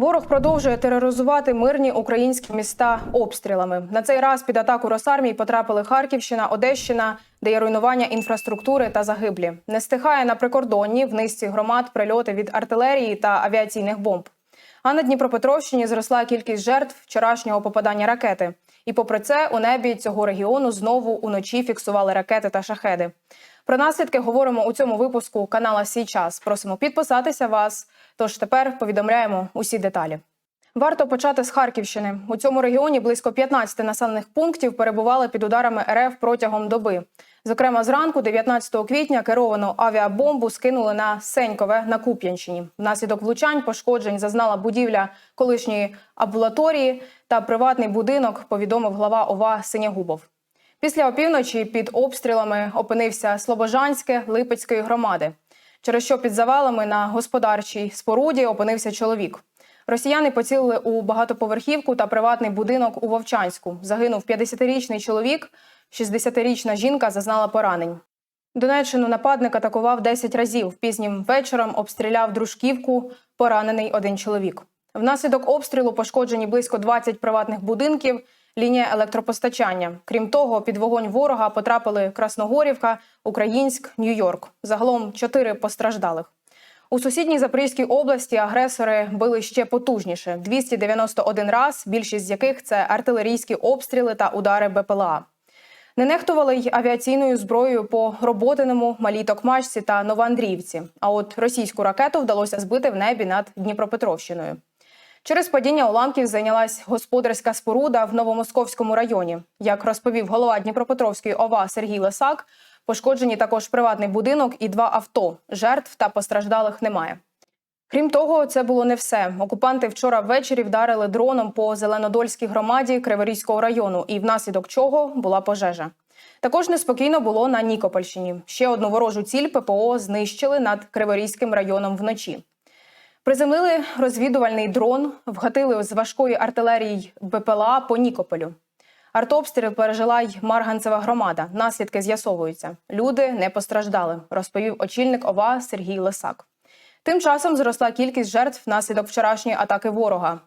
Ворог продовжує тероризувати мирні українські міста обстрілами. На цей раз під атаку Росармії потрапили Харківщина, Одещина, де є руйнування інфраструктури та загиблі. Не стихає на прикордонні в низці громад прильоти від артилерії та авіаційних бомб. А на Дніпропетровщині зросла кількість жертв вчорашнього попадання ракети. І попри це, у небі цього регіону знову уночі фіксували ракети та шахеди. Про наслідки говоримо у цьому випуску канала Сій час. Просимо підписатися вас. Тож тепер повідомляємо усі деталі. Варто почати з Харківщини. У цьому регіоні близько 15 населених пунктів перебували під ударами РФ протягом доби. Зокрема, зранку, 19 квітня, керовану авіабомбу скинули на Сенькове на Куп'янщині. Внаслідок влучань пошкоджень зазнала будівля колишньої амбулаторії та приватний будинок. Повідомив глава ОВА Синягубов. Після опівночі під обстрілами опинився Слобожанське Липецької громади, через що під завалами на господарчій споруді опинився чоловік. Росіяни поцілили у багатоповерхівку та приватний будинок у Вовчанську. Загинув 50-річний чоловік, 60-річна жінка зазнала поранень. Донеччину нападник атакував 10 разів. Пізнім вечором обстріляв дружківку, поранений один чоловік. Внаслідок обстрілу пошкоджені близько 20 приватних будинків, лінія електропостачання. Крім того, під вогонь ворога потрапили Красногорівка, Українськ, Нью-Йорк. Загалом чотири постраждалих. У сусідній Запорізькій області агресори били ще потужніше 291 раз, більшість з яких це артилерійські обстріли та удари БПЛА. Не нехтували й авіаційною зброєю по Роботиному, Малій Токмачці та Новоандріївці. А от російську ракету вдалося збити в небі над Дніпропетровщиною. Через падіння уламків зайнялась господарська споруда в Новомосковському районі. Як розповів голова Дніпропетровської ОВА Сергій Лисак, пошкоджені також приватний будинок і два авто. Жертв та постраждалих немає. Крім того, це було не все. Окупанти вчора ввечері вдарили дроном по Зеленодольській громаді Криворізького району, і внаслідок чого була пожежа. Також неспокійно було на Нікопольщині. Ще одну ворожу ціль ППО знищили над Криворізьким районом вночі. Приземлили розвідувальний дрон, вгатили з важкої артилерії БПЛА по Нікополю. Артобстріл пережила й Марганцева громада. Наслідки з'ясовуються. Люди не постраждали, розповів очільник ОВА Сергій Лисак. Тим часом зросла кількість жертв внаслідок вчорашньої атаки ворога.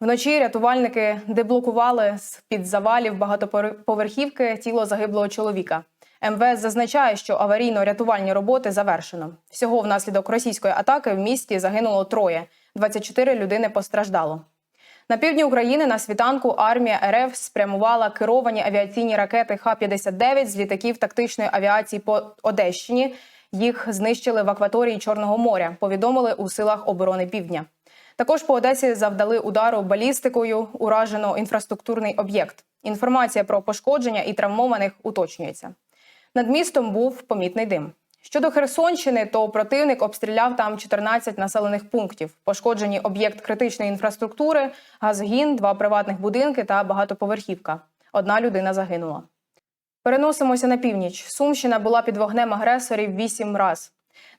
Вночі рятувальники деблокували з під завалів багатоповерхівки тіло загиблого чоловіка. МВС зазначає, що аварійно-рятувальні роботи завершено. Всього внаслідок російської атаки в місті загинуло троє. 24 людини постраждало. На півдні України на світанку армія РФ спрямувала керовані авіаційні ракети Х-59 з літаків тактичної авіації по Одещині. Їх знищили в акваторії Чорного моря. Повідомили у силах оборони Півдня. Також по Одесі завдали удару балістикою. Уражено інфраструктурний об'єкт. Інформація про пошкодження і травмованих уточнюється. Над містом був помітний дим. Щодо Херсонщини, то противник обстріляв там 14 населених пунктів. Пошкоджені об'єкт критичної інфраструктури, газогін, два приватних будинки та багатоповерхівка. Одна людина загинула. Переносимося на північ. Сумщина була під вогнем агресорів вісім раз.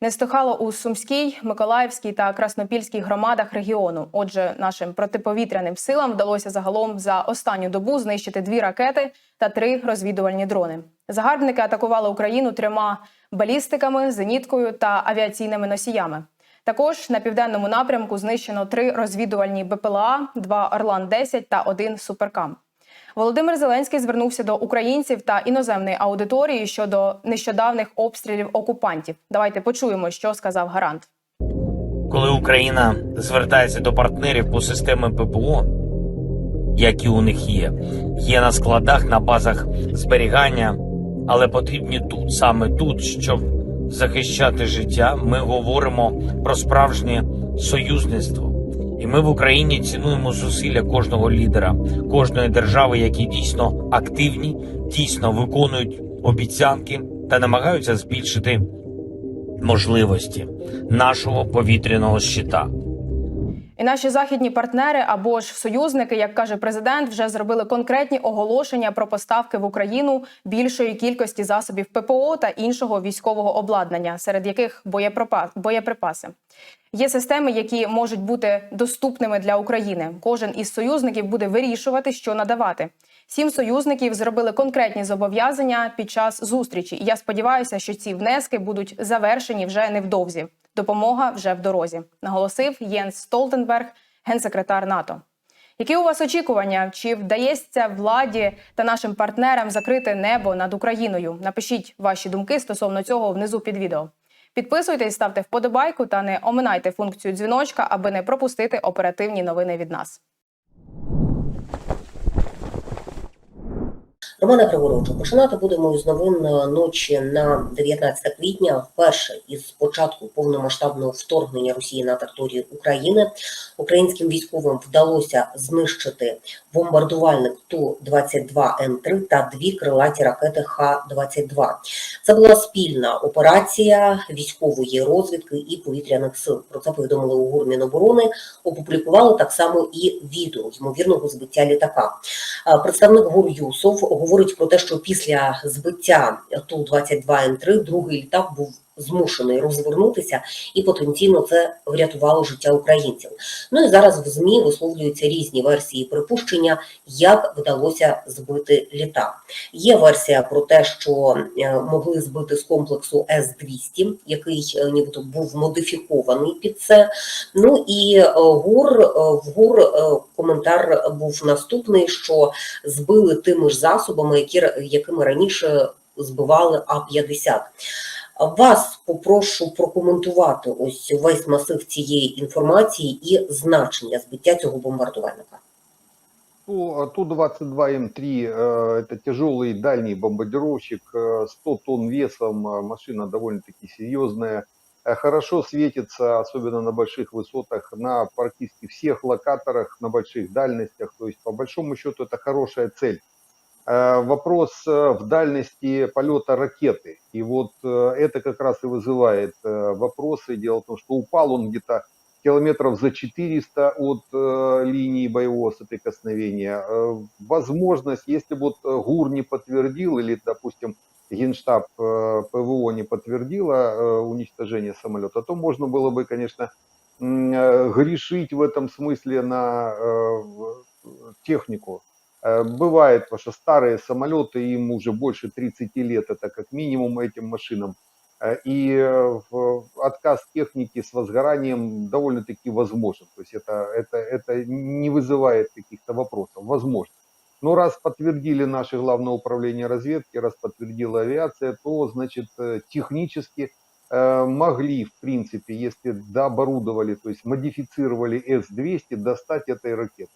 Не стихало у Сумській, Миколаївській та Краснопільській громадах регіону. Отже, нашим протиповітряним силам вдалося загалом за останню добу знищити дві ракети та три розвідувальні дрони. Загарбники атакували Україну трьома балістиками, зеніткою та авіаційними носіями. Також на південному напрямку знищено три розвідувальні БПЛА, два Орлан 10 та один Суперкам. Володимир Зеленський звернувся до українців та іноземної аудиторії щодо нещодавних обстрілів окупантів. Давайте почуємо, що сказав гарант. Коли Україна звертається до партнерів по системі ППО, які у них є, є на складах, на базах зберігання, але потрібні тут, саме тут, щоб захищати життя, ми говоримо про справжнє союзництво. І ми в Україні цінуємо зусилля кожного лідера, кожної держави, які дійсно активні, дійсно виконують обіцянки та намагаються збільшити можливості нашого повітряного щита. І наші західні партнери або ж союзники, як каже президент, вже зробили конкретні оголошення про поставки в Україну більшої кількості засобів ППО та іншого військового обладнання, серед яких боєприпа- боєприпаси. Є системи, які можуть бути доступними для України. Кожен із союзників буде вирішувати, що надавати. Сім союзників зробили конкретні зобов'язання під час зустрічі. І я сподіваюся, що ці внески будуть завершені вже невдовзі. Допомога вже в дорозі, наголосив Єнс Столтенберг, генсекретар НАТО. Які у вас очікування? Чи вдається владі та нашим партнерам закрити небо над Україною? Напишіть ваші думки стосовно цього внизу під відео. Підписуйтесь, ставте вподобайку та не оминайте функцію дзвіночка, аби не пропустити оперативні новини від нас. Романа Григоровичу, починати будемо із новин е, ночі на 19 квітня. Вперше із початку повномасштабного вторгнення Росії на територію України українським військовим вдалося знищити бомбардувальник Ту-22М3 та дві крилаті ракети Х-22. Це була спільна операція військової розвідки і повітряних сил. Про це повідомили у ГУР Міноборони. Опублікували так само і відео ймовірного збиття літака. Представник ГУР Юсов говорить про те, що після збиття Ту-22М3 другий літак був змушений розвернутися, і потенційно це врятувало життя українців. Ну і зараз в змі висловлюються різні версії припущення, як вдалося збити літак. Є версія про те, що е, могли збити з комплексу С-200, який е, нібито був модифікований під це. Ну і е, ГУР в ГУР коментар був наступний, що збили тими ж засобами, які якими раніше збивали А-50. Вас попрошу прокоментувати ось весь масив цієї інформації і значення збиття цього бомбардувальника. Ту- Ту-22М3 э, это тяжелый дальний бомбардировщик, э, 100 тонн весом, э, машина довольно-таки серьезная, Э, хорошо светится, особенно на больших высотах, на практически всех локаторах, на больших дальностях, то есть по большому счету это хорошая цель. Э, Вопрос э, в дальности полета ракеты. И вот э, это как раз и вызывает вопросы. Дело в том, что упал он где-то километров за 400 от линии боевого соприкосновения. Возможность, если вот ГУР не подтвердил или, допустим, Генштаб ПВО не подтвердила уничтожение самолета, то можно было бы, конечно, грешить в этом смысле на технику. Э, Бывает, потому что старые самолеты, им уже больше 30 лет, это как минимум этим машинам. Э, И э, отказ техники с возгоранием довольно-таки возможен. То есть это, это, это не вызывает каких-то вопросов. Возможно. Но раз подтвердили наше главное управление разведки, раз подтвердила авиация, то, значит, технически могли, в принципе, если дооборудовали, то есть модифицировали С-200, достать этой ракеты.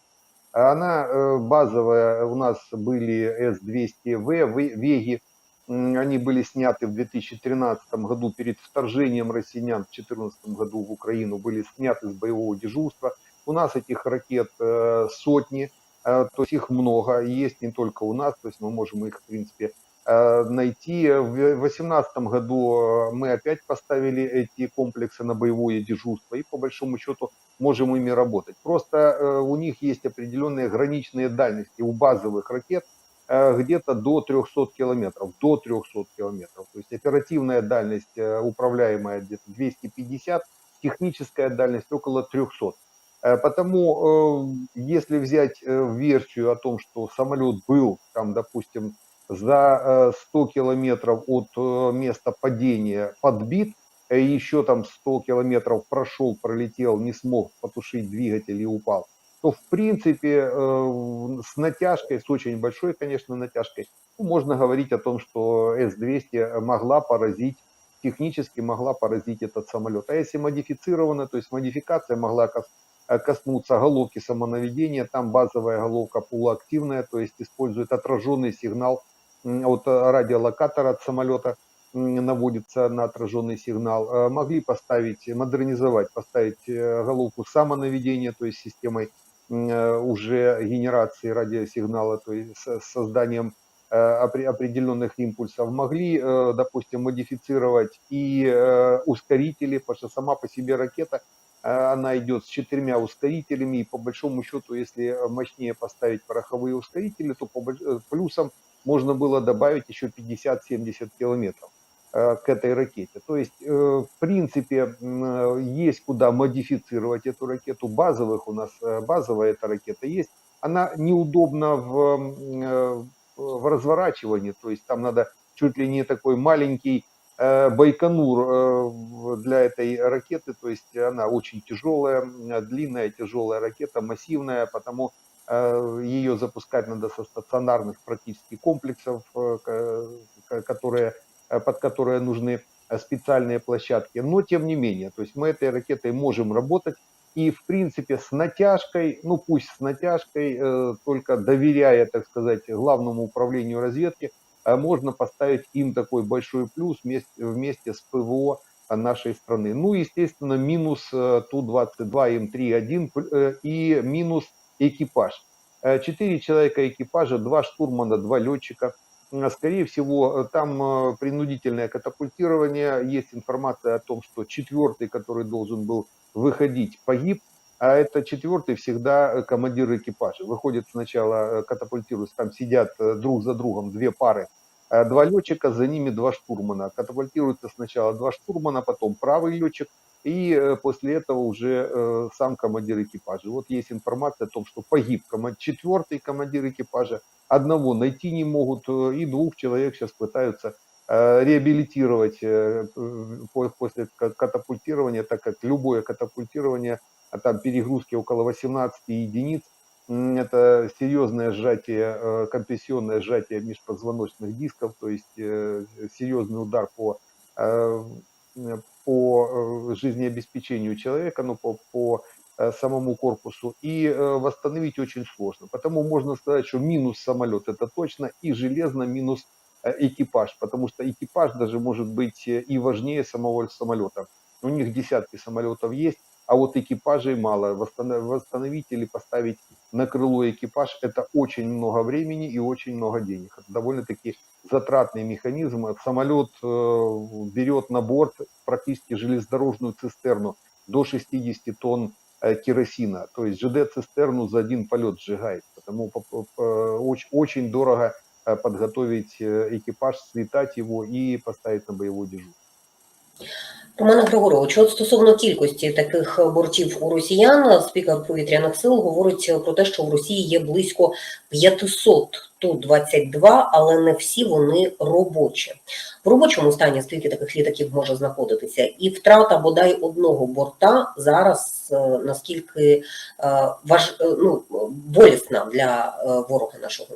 Она э, базовая, у нас были С-200В, Ве- Веги, М, они были сняты в 2013 году перед вторжением россиян в 2014 году в Украину, были сняты с боевого дежурства. У нас этих ракет э, сотни, э, то есть их много, и есть не только у нас, то есть мы можем их, в принципе, э, найти. В 2018 году э, мы опять поставили эти комплексы на боевое дежурство и по большому счету можем ими работать. Просто э, у них есть определенные граничные дальности у базовых ракет, э, где-то до 300 километров, до 300 километров. То есть оперативная дальность э, управляемая где-то 250, техническая дальность около 300. Э, Потому э, если взять э, версию о том, что самолет был там, допустим, за э, 100 километров от э, места падения подбит, э, еще там 100 километров прошел, пролетел, не смог потушить двигатель и упал, то в принципе э, с натяжкой, с очень большой, конечно, натяжкой, ну, можно говорить о том, что С-200 могла поразить, технически могла поразить этот самолет. А если модифицировано, то есть модификация могла кос- э, коснуться головки самонаведения, там базовая головка полуактивная, то есть использует отраженный сигнал от э, радиолокатора от самолета, наводится на отраженный сигнал. Э, Могли поставить, модернизовать, поставить э, головку самонаведения, то есть системой уже генерации радиосигнала, то есть созданием опре- определенных импульсов. Могли, допустим, модифицировать и ускорители, потому что сама по себе ракета, она идет с четырьмя ускорителями, и по большому счету, если мощнее поставить пороховые ускорители, то плюсом можно было добавить еще 50-70 километров э, к этой ракете. То есть, э, в принципе, э, есть куда модифицировать эту ракету. Базовых у нас, базовая эта ракета есть. Она неудобна в, в разворачивании, то есть там надо чуть ли не такой маленький Байконур для этой ракеты, то есть она очень тяжелая, длинная тяжелая ракета, массивная, потому ее запускать надо со стационарных практически комплексов, э, ко- ко- которые, э, под которые нужны э, специальные площадки. Но тем не менее, то есть мы этой ракетой можем работать и в принципе с натяжкой, ну пусть с натяжкой, э, только доверяя, так сказать, главному управлению разведки, э, можно поставить им такой большой плюс вместе, вместе с ПВО нашей страны. Ну, естественно, минус э, Ту-22 М3-1 э, и минус экипаж. Э, Четыре человека экипажа, два штурмана, два летчика. М, Скорее всего, э, там э, принудительное катапультирование. Есть информация о том, что четвертый, который должен был выходить, погиб. А это четвертый всегда командир экипажа. Выходит сначала, катапультируется, там сидят друг за другом две пары Два летчика, за ними два штурмана. Катапультируется сначала два штурмана, потом правый летчик, и э, после этого уже э, сам командир экипажа. Вот есть информация о том, что погиб четвертый командир экипажа, одного найти не могут, э, и двух человек сейчас пытаются реабилитировать по- после ка- катапультирования, так как любое катапультирование, а там перегрузки около 18 единиц, это серьезное сжатие, компрессионное сжатие межпозвоночных дисков, то есть серьезный удар по, по э, жизнеобеспечению человека, ну, по, по э, самому корпусу, и э, восстановить очень сложно. Потому можно сказать, что минус самолет это точно, и железно минус экипаж, потому что экипаж даже может быть и важнее самого самолета. У них десятки самолетов есть, а вот экипажей мало. Восстанов- Восстановить или поставить на крыло экипаж – это очень много времени и очень много денег. Это довольно-таки затратный механизм. Самолет э, берет на борт практически железнодорожную цистерну до 60 тонн э, керосина. То есть ЖД-цистерну за один полет сжигает. Потому по- по- по- очень, дорого э, подготовить экипаж, слетать его и поставить на боевой дежур. Романе Григорович, от стосовно кількості таких бортів у росіян, спікер повітряних сил говорить про те, що в Росії є близько 500 Ту-22, але не всі вони робочі. В робочому стані скільки таких літаків може знаходитися, і втрата бодай одного борта зараз е, наскільки е, важ, е, ну, болісна для ворога нашого.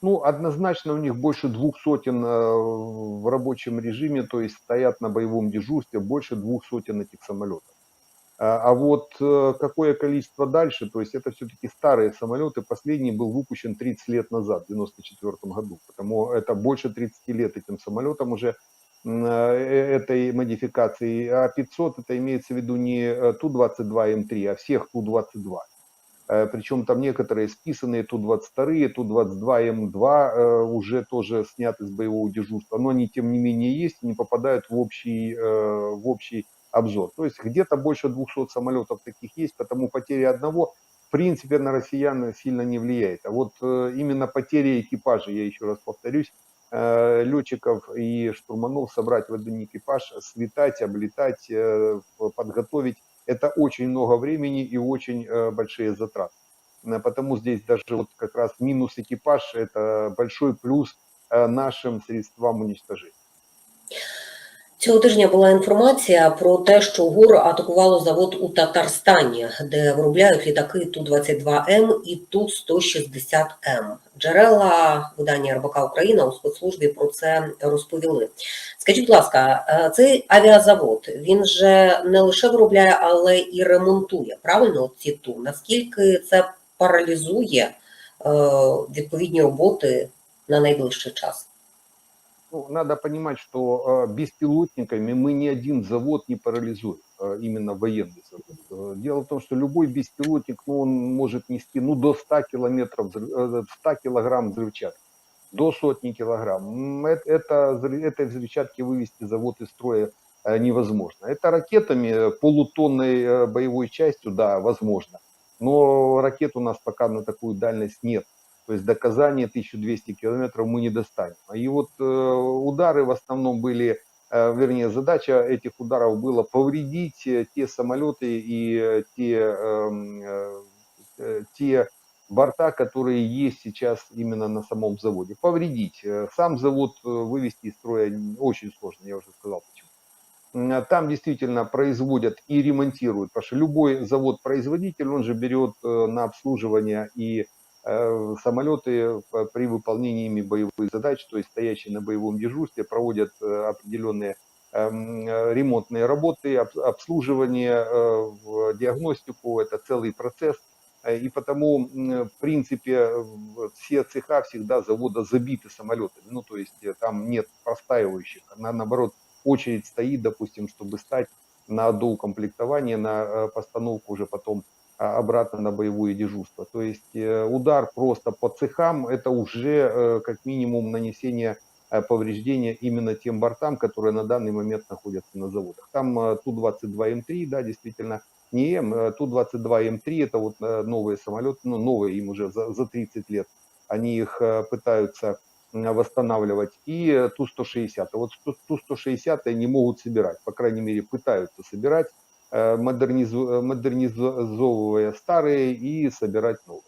Ну, однозначно у них больше двух сотен э, в рабочем режиме, то есть стоят на боевом дежурстве больше двух сотен этих самолетов. А а вот э, какое количество дальше, то есть это все-таки старые самолеты, последний был выпущен 30 лет назад, в 94 году, потому это больше 30 лет этим самолетам уже э, этой модификации, а 500 это имеется в виду не э, Ту-22 М3, а всех Ту-22. Э, Причем там некоторые списанные Ту-22, Ту-22 М2 э, уже тоже сняты с боевого дежурства, но они тем не менее есть не попадают в общий, э, в общий обзор. То есть где-то больше 200 самолетов таких есть, потому потеря одного в принципе на россиян сильно не влияет. А вот именно потеря экипажа, я еще раз повторюсь, летчиков и штурманов собрать в один экипаж, слетать, облетать, подготовить, это очень много времени и очень э, большие затраты. Э, Потому здесь даже вот как раз минус экипаж – это большой плюс э, нашим средствам уничтожения. Цього тижня була інформація про те, що ГУР атакувало завод у Татарстані, де виробляють літаки Ту-22М і Ту-160М. Джерела видання РБК Україна у спецслужбі про це розповіли. Скажіть, будь ласка, е, цей авіазавод він же не лише виробляє, але і ремонтує правильно ці ту. Наскільки це паралізує е, відповідні роботи на найближчий час? Ну, надо понимать, что э, беспилотниками мы ни один завод не парализуем, э, именно военный завод. Э, Дело в том, что любой беспилотник, ну, он может нести ну, до 100 километров, взрыв- э, 100 килограмм взрывчатки, до сотни килограмм. Э- Это, этой взрывчатки вывести завод из строя э, невозможно. Это ракетами, э, полутонной э, боевой частью, да, возможно. Но ракет у нас пока на такую дальность нет. То есть до Казани 1200 километров мы не достанем. И вот э, удары в основном были, э, вернее, задача этих ударов была повредить э, те самолеты и те, эм, те борта, которые есть сейчас именно на самом заводе. Повредить. Сам завод вывести из строя очень сложно, я уже сказал почему. М, Там действительно производят и ремонтируют, потому что любой завод-производитель, он же берет на обслуживание и самолеты п- при выполнении ими боевых задач, то есть стоящие на боевом дежурстве, проводят э, определенные эм, э, ремонтные работы, об- обслуживание, э, в диагностику, это целый процесс. Э, И потому, м, в принципе, э, в- все цеха всегда завода забиты самолетами. Ну, то есть э, там нет простаивающих. На, наоборот, очередь стоит, допустим, чтобы стать на доукомплектование, на э, постановку уже потом а, обратно на боевое дежурство. То есть э, удар просто по цехам – это уже э, как минимум нанесение э, повреждения именно тем бортам, которые на данный момент находятся на заводах. Там э, Ту-22М3, да, действительно, не М, э, Ту-22М3 это вот новые самолеты, ну, новые им уже за, за 30 лет. Они их пытаются восстанавливать. И э, Ту-160. А вот Ту- Ту-160 не могут собирать, по крайней мере, пытаются собирать, модернизовывая старые и собирать новые.